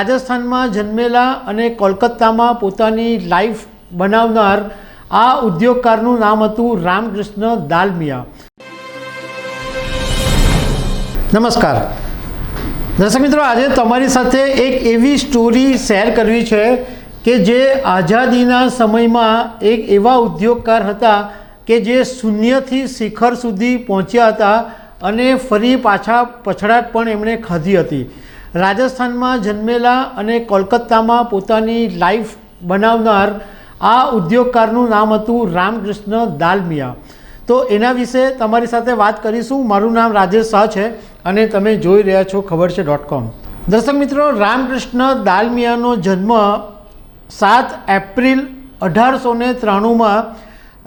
રાજસ્થાનમાં જન્મેલા અને કોલકાતામાં પોતાની લાઈફ બનાવનાર આ ઉદ્યોગકારનું નામ હતું રામકૃષ્ણ દાલમિયા. નમસ્કાર. દર્શક મિત્રો, આજે તમારી સાથે એક એવી સ્ટોરી શેર કરવી છે કે જે આઝાદીના સમયમાં એક એવા ઉદ્યોગકાર હતા કે જે શૂન્યથી શિખર સુધી પહોંચ્યા હતા અને ફરી પાછા પછડાટ પણ એમણે ખાધી હતી. રાજસ્થાનમાં જન્મેલા અને કોલકાતામાં પોતાની લાઈફ બનાવનાર આ ઉદ્યોગકારનું નામ હતું રામકૃષ્ણ દાલમિયા. તો એના વિશે તમારી સાથે વાત કરીશું. મારું નામ રાજેશ શાહ છે અને તમે જોઈ રહ્યા છો ખબર છે ડોટ કોમ દર્શક મિત્રો, રામકૃષ્ણ દાલમિયાનો જન્મ સાત એપ્રિલ અઢારસો ને ત્રાણુંમાં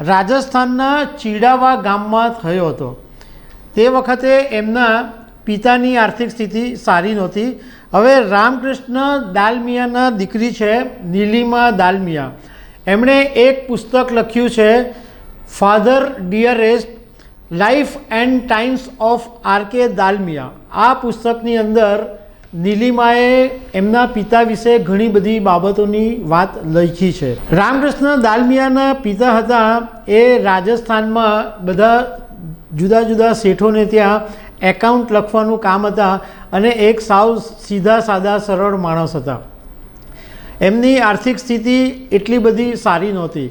રાજસ્થાનના ચીડાવા ગામમાં થયો હતો. તે વખતે એમના પિતાની આર્થિક સ્થિતિ સારી નહોતી. હવે રામકૃષ્ણ દાલમિયાના દીકરી છે, નીલિમા દાલમિયા. એમણે એક પુસ્તક લખ્યું છે, father dearest life and times of R K Dalmia. આ પુસ્તકની અંદર નીલિમાએ એમના પિતા વિશે ઘણી બધી બાબતોની વાત લખી છે. રામકૃષ્ણ દાલમિયાના પિતા હતા. એ રાજસ્થાનમાં બધા જુદા જુદા શેઠોને ત્યાં એકાઉન્ટ લખવાનું કામ હતા અને એક સાવ સીધા, સાદા, સરળ માણસ હતા. એમની આર્થિક સ્થિતિ એટલી બધી સારી નહોતી.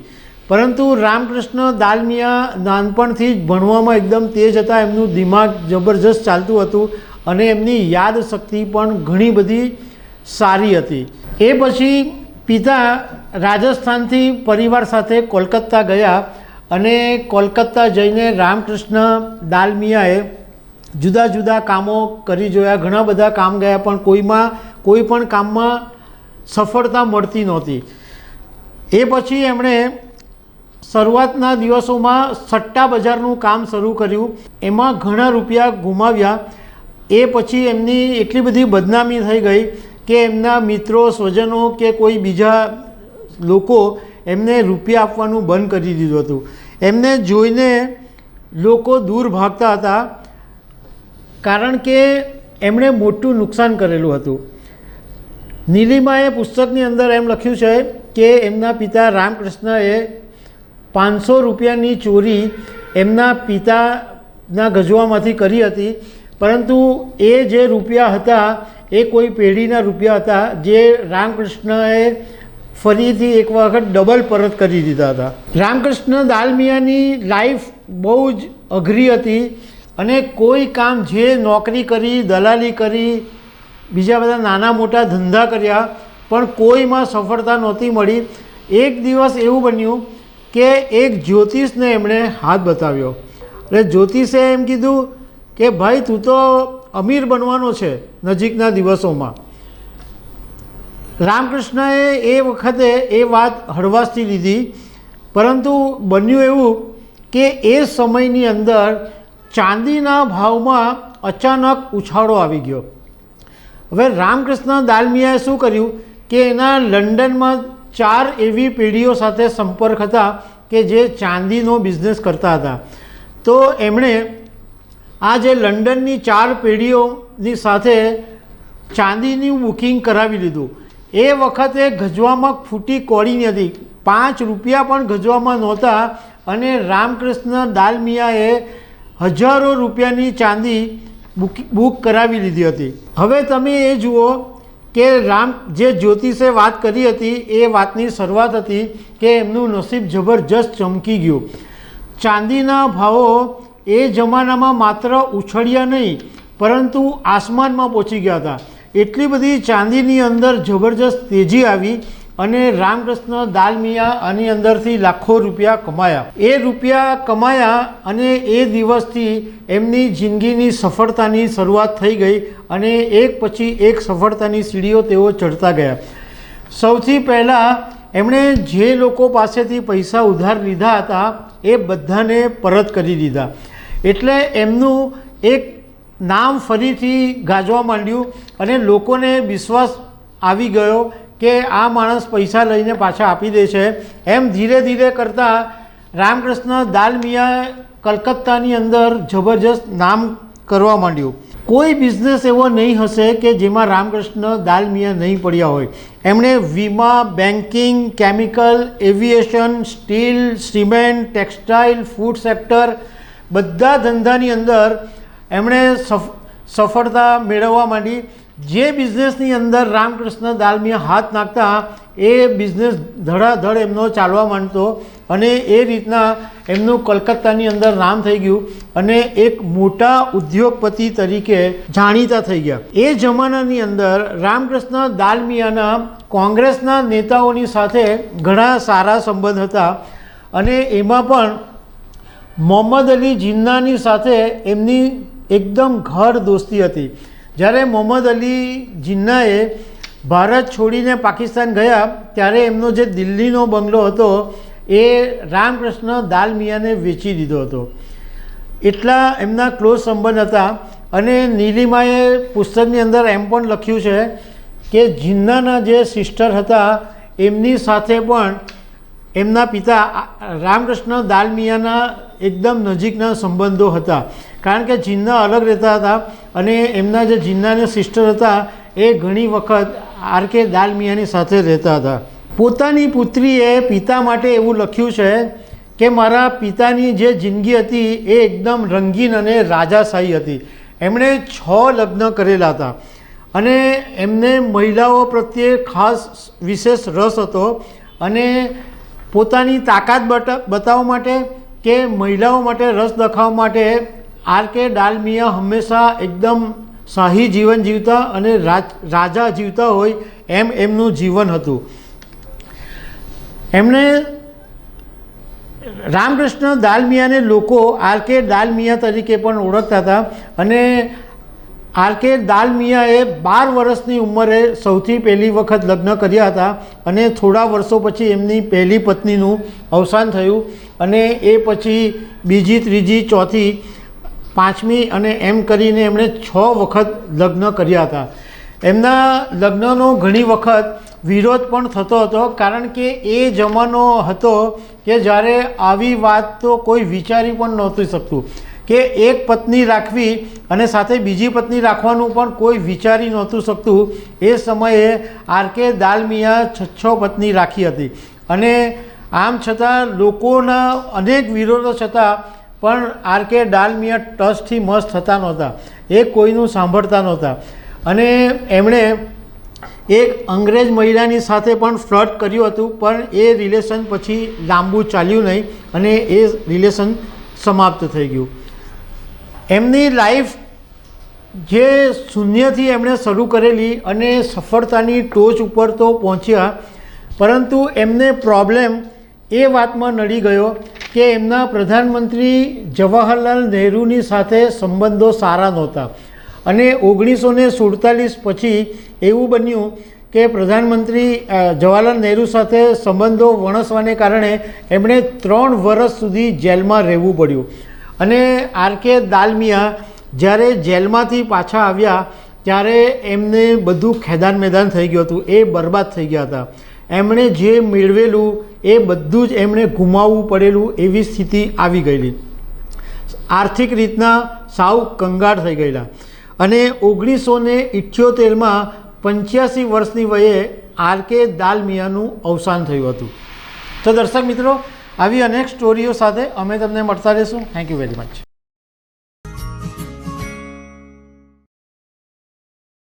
પરંતુ રામકૃષ્ણ દાલમિયા નાનપણથી જ ભણવામાં એકદમ તેજ હતા. એમનું દિમાગ જબરજસ્ત ચાલતું હતું અને એમની યાદશક્તિ પણ ઘણી બધી સારી હતી. એ પછી પિતા રાજસ્થાનથી પરિવાર સાથે કોલકાતા ગયા અને કોલકાતા જઈને રામકૃષ્ણ દાલમિયાએ જુદા જુદા કામો કરી જોયા. ઘણા બધા કામ ગયા, પણ કોઈમાં, કોઈ પણ કામમાં સફળતા મળતી નહોતી. એ પછી એમણે શરૂઆતના દિવસોમાં સટ્ટા બજારનું કામ શરૂ કર્યું. એમાં ઘણા રૂપિયા ગુમાવ્યા. એ પછી એમની એટલી બધી બદનામી થઈ ગઈ કે એમના મિત્રો, સ્વજનો કે કોઈ બીજા લોકો એમને રૂપિયા આપવાનું બંધ કરી દીધું હતું. એમને જોઈને લોકો દૂર ભાગતા હતા. કારણ કે એમણે મોટું નુકસાન કરેલું હતું. નીલિમાએ પુસ્તકની અંદર એમ લખ્યું છે કે એમના પિતા રામકૃષ્ણએ પાંચસો રૂપિયાની ચોરી એમના પિતાના ગજવામાંથી કરી હતી, પરંતુ એ જે રૂપિયા હતા એ કોઈ પેઢીના રૂપિયા હતા, જે રામકૃષ્ણએ ફરીથી એક વખત ડબલ પરત કરી દીધા હતા. રામકૃષ્ણ દાલમિયાની લાઈફ બહુ જ અઘરી હતી. અને કોઈ કામ જે નોકરી કરી, દલાલી કરી, બીજા બધા નાના મોટા ધંધા કર્યા, પણ કોઈમાં સફળતા નહોતી મળી. એક દિવસ એવું બન્યું કે એક જ્યોતિષને એમણે હાથ બતાવ્યો. એટલે જ્યોતિષે એમ કીધું કે, ભાઈ, તું તો અમીર બનવાનો છે નજીકના દિવસોમાં. રામકૃષ્ણએ એ વખતે એ વાત હળવાશથી લીધી. પરંતુ બન્યું એવું કે એ સમયની અંદર ચાંદીના ભાવમાં અચાનક ઉછાળો આવી ગયો. હવે રામકૃષ્ણ દાલમિયાએ શું કર્યું કે એના લંડનમાં ચાર એવી પેઢીઓ સાથે સંપર્ક હતા કે જે ચાંદીનો બિઝનેસ કરતા હતા. તો એમણે આ જે લંડનની ચાર પેઢીઓની સાથે ચાંદીનું બુકિંગ કરાવી લીધું. એ વખતે ગજવામાં ફૂટી કોળીની હતી. પાંચ રૂપિયા પણ ગજવામાં નહોતા અને રામકૃષ્ણ દાલમિયાએ હજારો રૂપિયાની ચાંદી બુક બુક કરાવી લીધી હતી. હવે તમે એ જુઓ કે રામ જે જ્યોતિષે વાત કરી હતી, એ વાતની શરૂઆત હતી કે એમનું નસીબ જબરજસ્ત ચમકી ગયું. ચાંદીના ભાવો એ જમાનામાં માત્ર ઉછળ્યા નહીં, પરંતુ આસમાનમાં પહોંચી ગયા હતા. એટલી બધી ચાંદીની અંદર જબરજસ્ત તેજી આવી અને રામકૃષ્ણ દાલમિયા આની અંદરથી લાખો રૂપિયા કમાયા. એ રૂપિયા કમાયા અને એ દિવસથી એમની જિંદગીની સફળતાની શરૂઆત થઈ ગઈ અને એક પછી એક સફળતાની સીડીઓ તેઓ ચડતા ગયા. સૌથી પહેલાં એમણે જે લોકો પાસેથી પૈસા ઉધાર લીધા હતા, એ બધાને પરત કરી દીધા. એટલે એમનું એક નામ ફરીથી ગાજવા માંડ્યું અને લોકોને વિશ્વાસ આવી ગયો કે આ માણસ પૈસા લઈને પાછા આપી દે છે. એમ ધીરે ધીરે કરતાં રામકૃષ્ણ દાલમિયા કલકત્તાની અંદર જબરજસ્ત નામ કરવા માંડ્યું. કોઈ બિઝનેસ એવો નહીં હશે કે જેમાં રામકૃષ્ણ દાલમિયા નહીં પડ્યા હોય. એમણે વીમા banking chemical aviation steel cement textile food sector બધા ધંધાની અંદર એમણે સફ, સફળતા મેળવવા માંડી. જે બિઝનેસની અંદર રામકૃષ્ણ દાલમિયા હાથ નાખતા, એ બિઝનેસ ધડાધડ એમનો ચાલવા માંડતો અને એ રીતના એમનું કલકત્તાની અંદર નામ થઈ ગયું અને એક મોટા ઉદ્યોગપતિ તરીકે જાણીતા થઈ ગયા. એ જમાનાની અંદર રામકૃષ્ણ દાલમિયાના કોંગ્રેસના નેતાઓની સાથે ઘણા સારા સંબંધ હતા અને એમાં પણ મોહમ્મદ અલી જિન્નાની સાથે એમની એકદમ ઘર દોસ્તી હતી. જ્યારે મોહમ્મદ અલી જિન્નાએ ભારત છોડીને પાકિસ્તાન ગયા, ત્યારે એમનો જે દિલ્હીનો બંગલો હતો, એ રામકૃષ્ણ દાલમિયાને વેચી દીધો હતો. એટલા એમના ક્લોઝ સંબંધ હતા અને નીલિમાએ પુસ્તકની અંદર એમ પણ લખ્યું છે કે જિન્નાના જે સિસ્ટર હતા, એમની સાથે પણ એમના પિતા રામકૃષ્ણ દાલમિયાના એકદમ નજીકના સંબંધો હતા. કારણ કે જિન્ના અલગ રહેતા હતા અને એમના જે જિન્નાના સિસ્ટર હતા એ ઘણી વખત આર કે દાલમિયાની સાથે રહેતા હતા. પોતાની પુત્રીએ પિતા માટે એવું લખ્યું છે કે મારા પિતાની જે જિંદગી હતી એ એકદમ રંગીન અને રાજાશાહી હતી. એમણે છ લગ્ન કરેલા હતા અને એમને મહિલાઓ પ્રત્યે ખાસ વિશેષ રસ હતો અને પોતાની તાકાત બટ, બતાવવા માટે કે મહિલાઓ માટે રસ દેખાવવા માટે આર કે ડાલમિયા હંમેશા એકદમ શાહી જીવન જીવતા અને રાજ, રાજા જીવતા હોય એમ એમનું જીવન હતું. એમણે રામકૃષ્ણ દાલમિયાને લોકો આર કે દાલમિયા તરીકે પણ ઓળખતા હતા અને આર કે દાલમિયાએ બાર વર્ષની ઉંમરે સૌથી પહેલી વખત લગ્ન કર્યા હતા અને થોડા વર્ષો પછી એમની પહેલી પત્નીનું અવસાન થયું અને એ પછી બીજી, ત્રીજી, ચોથી, પાંચમી અને એમ કરીને એમણે છ વખત લગ્ન કર્યા હતા. એમના લગ્નનો ઘણી વખત વિરોધ પણ થતો હતો કારણ કે એ જમાનો હતો કે જ્યારે આવી વાત તો કોઈ વિચારી પણ નહોતું શકતું. કે એક પત્ની રાખવી અને સાથે બીજી પત્ની રાખવાનું પણ કોઈ વિચારી નહોતું શકતું. એ સમયે આર કે દાલમિયા છ છ પત્ની રાખી હતી. અને આમ છતાં લોકોના અનેક વિરોધો છતાં પણ આર કે ડાલમિયા ટચથી મસ્ત થતા નહોતા. એ કોઈનું સાંભળતા નહોતા. અને એમણે એક અંગ્રેજ મહિલાની સાથે પણ ફ્લર્ટ કર્યું હતું, પણ એ રિલેશન પછી લાંબુ ચાલ્યું નહીં અને એ રિલેશન સમાપ્ત થઈ ગયું. એમની લાઈફ જે શૂન્યથી એમણે શરૂ કરેલી અને સફળતાની ટોચ ઉપર તો પહોંચ્યા, પરંતુ એમને પ્રોબ્લેમ એ વાતમાં નડી ગયો કે એમના પ્રધાનમંત્રી જવાહરલાલ નહેરુની સાથે સંબંધો સારા નહોતા. અને ઓગણીસો ને સુડતાલીસ પછી એવું બન્યું કે પ્રધાનમંત્રી જવાહરલાલ નહેરુ સાથે સંબંધો વણસવાને કારણે એમણે ત્રણ વર્ષ સુધી જેલમાં રહેવું પડ્યું. અને આર કે દાલમિયા જ્યારે જેલમાંથી પાછા આવ્યા, ત્યારે એમને બધું ખેદાન મેદાન થઈ ગયું હતું, એ બરબાદ થઈ ગયા હતા. એમણે જે મેળવેલું, એ બધું જ એમણે ગુમાવવું પડેલું એવી સ્થિતિ આવી ગયેલી. આર્થિક રીતના સાવ કંગાળ થઈ ગયેલા. અને ઓગણીસો ને ઇઠ્યોતેરમાં પંચ્યાસી વર્ષની વયે આર કે દાલમિયાનું અવસાન થયું હતું. તો દર્શક મિત્રો આવી અનેક સ્ટોરીઓ સાથે અમે તમને મળતા રહીશું. Thank you very much